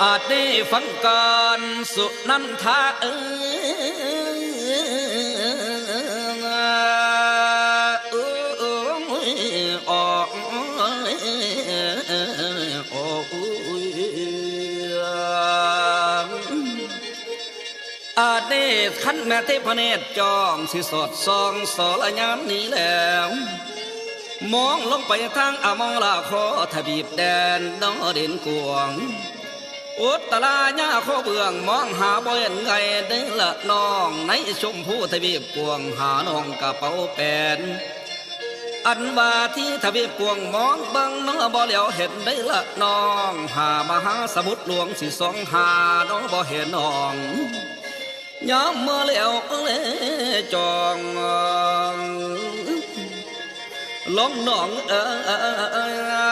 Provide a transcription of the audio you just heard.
อาจได้ฟังการสุนันทาเออาจได้ขันแม่เทพเนตรจองสิสอดส่องสอรยามนี้แล้วมองลงไปทางอมองลาคอทบีบแดนดอเด่นกวง อุตลาญาข้อเบืองมองหาบ่เห็นไงได้ละน้องในชมพูทบีบกวงหาน้องกระเป๋าแปนอันว่าที่ทบีบกวงมองเบังน้องบ่เหลียวเห็นได้ละน้อง หามหาสมุทรหลวงสิสองหาน้องบ่เห็นน้องยามเมื่อเหลียวเลยจองล้องหนองเออ